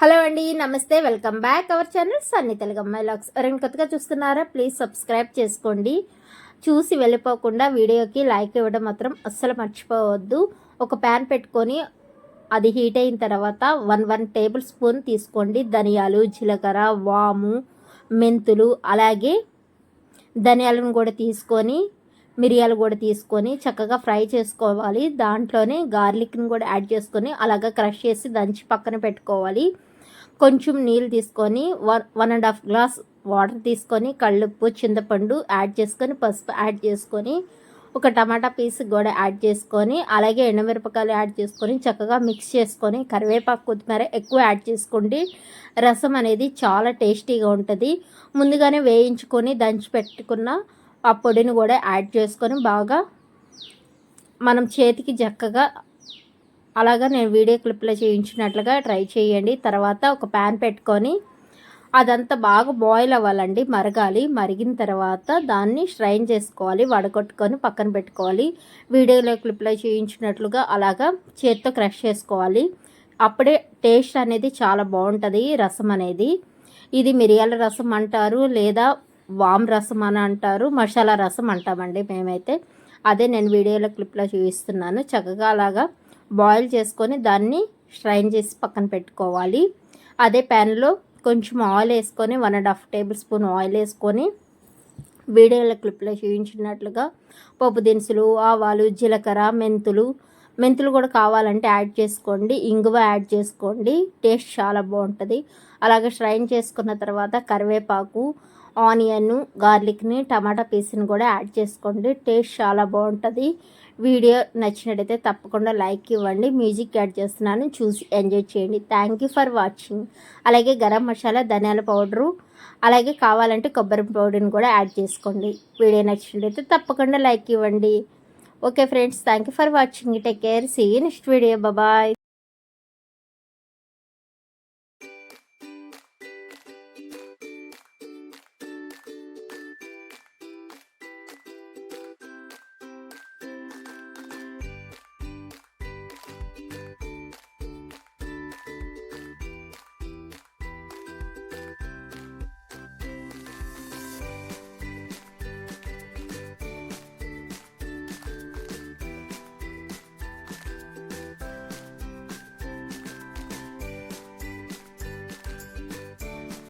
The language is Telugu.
హలో అండి నమస్తే welcome back our channel Sunny Telugu అమ్మాయి లాక్స్ ఎవరైనా కొత్తగా చూస్తున్నారా ప్లీజ్ సబ్స్క్రైబ్ చేసుకోండి. చూసి వెళ్ళిపోకుండా వీడియోకి లైక్ ఇవ్వడం మాత్రం అస్సలు మర్చిపోవద్దు. ఒక ప్యాన్ పెట్టుకొని అది హీట్ అయిన తర్వాత వన్ వన్ టేబుల్ స్పూన్ తీసుకోండి. ధనియాలు జీలకర్ర వాము మెంతులు అలాగే ధనియాలను కూడా తీసుకొని మిరియాలు కూడా తీసుకొని చక్కగా ఫ్రై చేసుకోవాలి. దాంట్లోనే గార్లిక్ని కూడా యాడ్ చేసుకొని అలాగా క్రష్ చేసి దంచి పక్కన పెట్టుకోవాలి. కొంచెం నీళ్ళు తీసుకొని one one and half glass water తీసుకొని కళ్ళుప్పు చింతపండు యాడ్ చేసుకొని పసుపు యాడ్ చేసుకొని ఒక టమాటా పీస్ కూడా యాడ్ చేసుకొని అలాగే ఎండమిరపకాయలు యాడ్ చేసుకొని చక్కగా మిక్స్ చేసుకొని కరివేపాకు కొత్తిమీర ఎక్కువ యాడ్ చేసుకోండి. రసం అనేది చాలా టేస్టీగా ఉంటుంది. ముందుగానే వేయించుకొని దంచి పెట్టుకున్న ఆ పొడిని కూడా యాడ్ చేసుకొని బాగా మనం చేతికి చక్కగా అలాగా నేను వీడియో క్లిప్లో చేయించినట్లుగా ట్రై చేయండి. తర్వాత ఒక ప్యాన్ పెట్టుకొని అదంతా బాగా బాయిల్ అవ్వాలండి మరగాలి. మరిగిన తర్వాత దాన్ని స్ట్రైన్ చేసుకోవాలి వడగొట్టుకొని పక్కన పెట్టుకోవాలి. వీడియోలో క్లిప్లో చేయించినట్లుగా అలాగా చేతితో క్రష్ చేసుకోవాలి. అప్పుడే టేస్ట్ అనేది చాలా బాగుంటుంది రసం అనేది. ఇది మిరియాల రసం అంటారు లేదా వామ్ రసం అని అంటారు మసాలా రసం అంటామండి మేమైతే. అదే నేను వీడియోలో క్లిప్లో చూపిస్తున్నాను. చక్కగా అలాగా బాయిల్ చేసుకొని దాన్ని స్ట్రైన్ చేసి పక్కన పెట్టుకోవాలి. అదే ప్యాన్లో కొంచెం ఆయిల్ వేసుకొని one and half tablespoon oil వేసుకొని వీడియోల క్లిప్లో చూపించినట్లుగా పప్పు దినుసులు ఆవాలు జీలకర్ర మెంతులు మెంతులు కూడా కావాలంటే యాడ్ చేసుకోండి. ఇంగువ యాడ్ చేసుకోండి. టేస్ట్ చాలా బాగుంటుంది. అలాగే స్ట్రైన్ చేసుకున్న తర్వాత కరివేపాకు ఆనియన్ గార్లిక్ని టమాటా పీస్ని కూడా యాడ్ చేసుకోండి. టేస్ట్ చాలా బాగుంటుంది. వీడియో నచ్చినట్టయితే తప్పకుండా లైక్ ఇవ్వండి. మ్యూజిక్ యాడ్ చేస్తున్నాను. చూసి ఎంజాయ్ చేయండి. థ్యాంక్ యూ ఫర్ వాచింగ్ అలాగే గరం మసాలా ధనియాల పౌడరు అలాగే కావాలంటే కొబ్బరి పౌడర్ని కూడా యాడ్ చేసుకోండి. వీడియో నచ్చినట్టయితే తప్పకుండా లైక్ ఇవ్వండి. Okay friends thank you for watching take care see next video bye